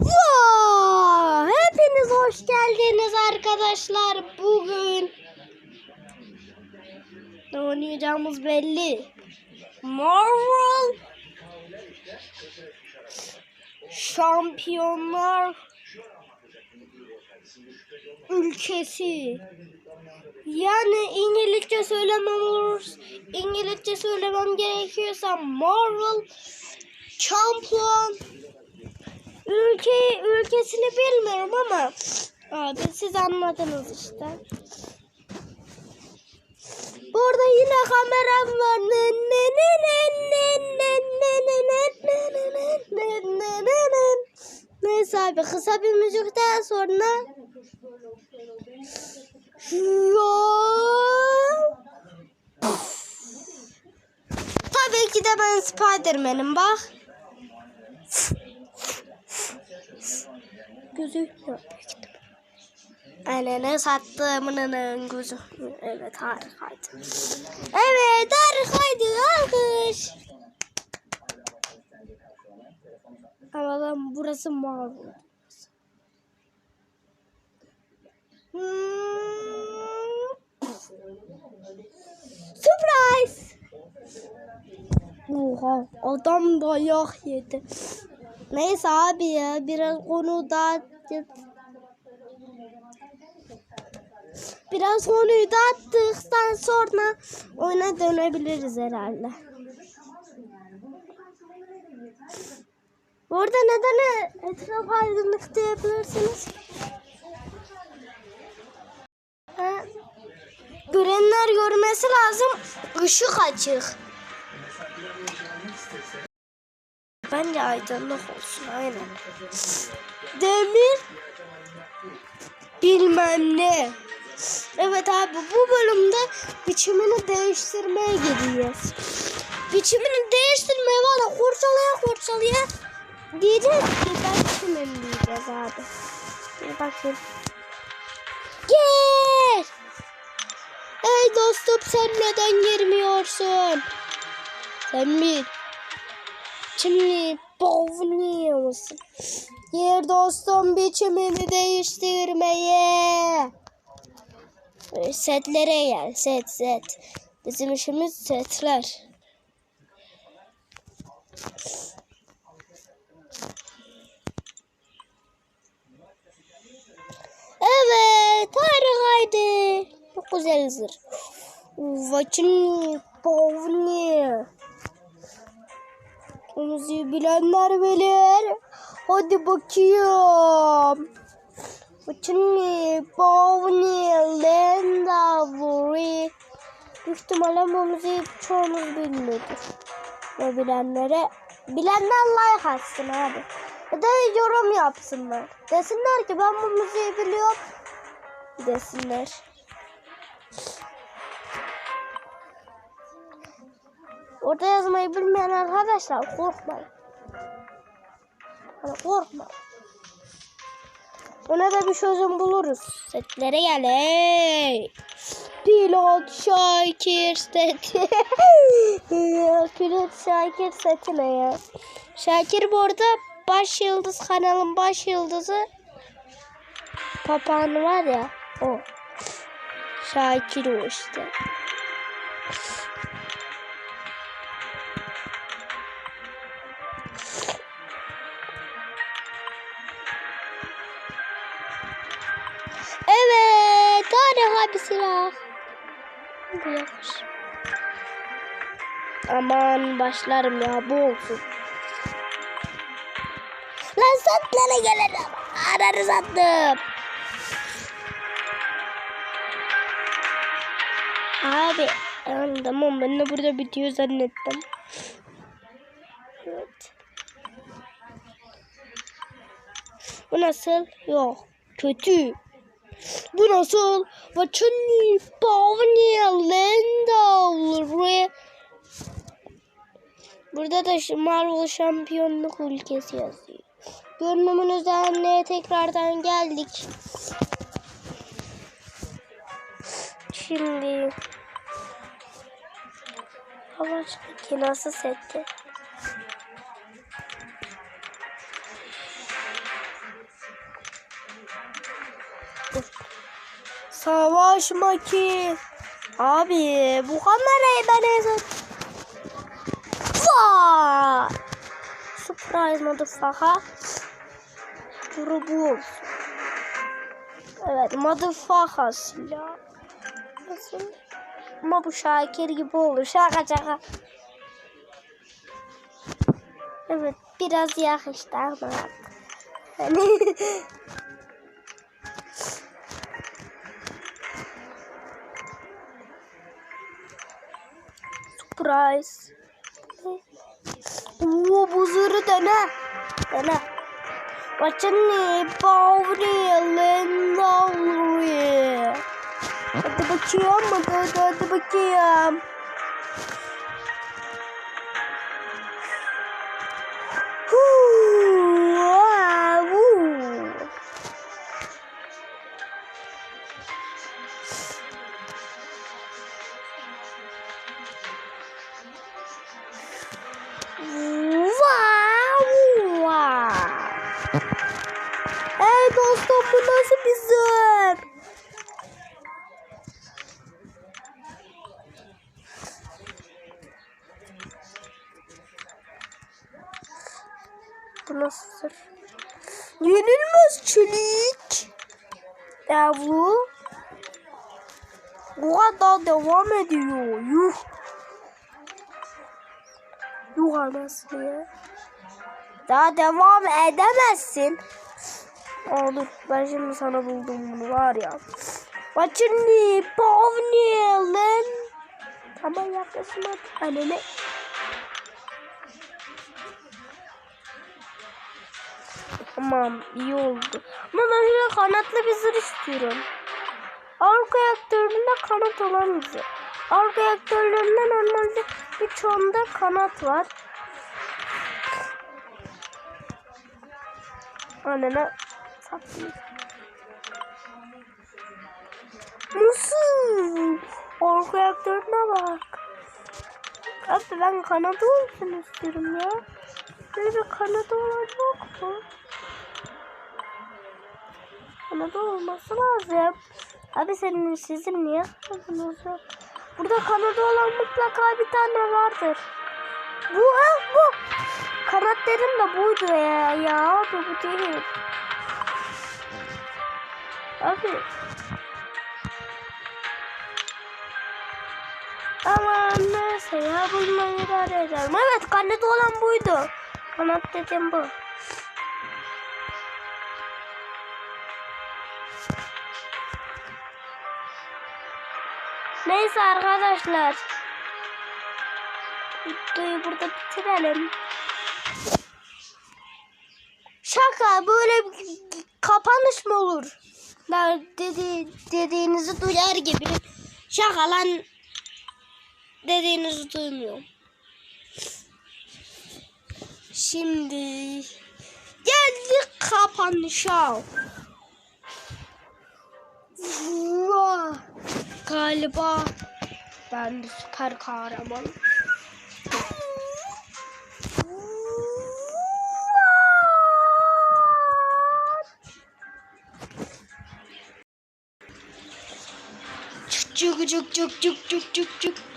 Vaa! Hepiniz hoş geldiniz arkadaşlar. Bugün ne oynayacağımız belli. Marvel Şampiyonlar Ülkesi. Yani İngilizce söylemem olur. İngilizce söylemem gerekiyorsa Marvel Champion ülke ülkesini bilmiyorum ama abi siz anladınız işte. Burada yine kameram var. Ne ne ne ne ne ne ne ne ne ne ne ne ne ne ne. Neyse abi kısa bir müzikten sonra Tabii ki de ben Spiderman'im bak. Gözü yok. Anne sattığımın gözü. Evet harikaydı. Evet harikaydı alkış. Ama ben burası mavi. Hmm. Surprise. Oha adam dayak yedi. Neyse abi ya biraz konu daha Biraz konuyu dağıttıktan sonra oyuna dönebiliriz herhalde. Orada neden etraf aydınlık diyebilirsiniz? Ha, görenler görmesi lazım. Işık açık. Bence aydınlık olsun aynen. Demir bilmem ne. Evet abi bu bölümde biçimini değiştirmeye gidiyoruz. Biçimini değiştirmeye var ya kurcalaya kurcalaya diyeceğiz ki ben biçimini diyeceğiz abi. Bir bakayım. Gel. Ey dostum sen neden girmiyorsun? Sen mi? Şimdi bovnuyor musun? Gir dostum biçimini değiştirmeye. Setlere gel. Set set. Bizim işimiz setler. Evet. Harikaydı. Çok güzel zır. Vaçını. Povni. Müziği bilenler bilir. Hadi bakayım. Vaçını. Povni. Lenda. Vuri. Büyük ihtimalle bu müziği çoğunuz bilmiyordur. Ve bilenlere bilenler like atsın abi. Ya da yorum yapsınlar. Desinler ki ben bu müziği biliyorum. Desinler. Orada yazmayı bilmeyen arkadaşlar korkmayın. Hani korkma. Ona da bir çözüm buluruz. Setlere gel hey. Pilot Şakir seti. Pilot Şakir seti ne ya? Şakir bu arada baş yıldız kanalın baş yıldızı papağanı var ya o. Şakir o işte. Bir silah. Bu yakış. Aman başlarım ya bu olsun. Lan satlara gelelim. Ananı sattım. Abi yani tamam ben de burada bitiyor zannettim. Evet. Bu nasıl? Yok. Kötü. Bu nasıl? Vaçını Pavni Lenda Burada da Marvel şampiyonluk ülkesi yazıyor. Görünümün üzerine tekrardan geldik. Şimdi Savaş makinası seti. Dur. Savaş ki. Abi bu kamerayı ben en son... Surprise motherfucker. Grubu. Evet motherfucker silah. Nasıl? Ama bu Şakir gibi olur. Şaka şaka. Evet biraz yakıştı ama. Hani Surprise. Oo bu zırhı dene. Dene. Vaçanı Bavri Lendauri. Hadi bakayım hadi, hadi bakayım. Huu, Bu nasıl zırh? Yenilmez çelik. Yavru. Bu kadar devam ediyor. Yuh. Yuh anasını ya. Daha devam edemezsin. Dur ben şimdi sana buldum bunu var ya. Vaçını Pavniel'in Ama yaklaşma annene. Tamam iyi oldu. Ama ben şöyle kanatlı bir zırh istiyorum. Arka aktöründe kanat olan bir zırh. Arka aktörlerinde normalde birçoğunda kanat var. Annene satayım. Nasıl? Arka aktörüne bak. Abi ben kanadı olsun istiyorum ya. Böyle bir kanadı olan yok mu? Kanadı olması lazım. Abi senin sizin niye kanadınız yok? Burada kanadı olan mutlaka bir tane vardır. Bu ha bu. Kanat dedim de buydu ya. Ya abi bu değil. Abi. Ama neyse ya bununla idare ederim. Evet kanat olan buydu. Kanat dedim bu. Neyse arkadaşlar. Videoyu burada bitirelim. Şaka böyle kapanış mı olur? Dedi, dediğinizi duyar gibi. Şaka lan dediğinizi duymuyorum. Şimdi geldik kapanışa. Vah! Galiba ben de süper kahraman. Cuk cuk cuk cuk cuk cuk cuk cuk.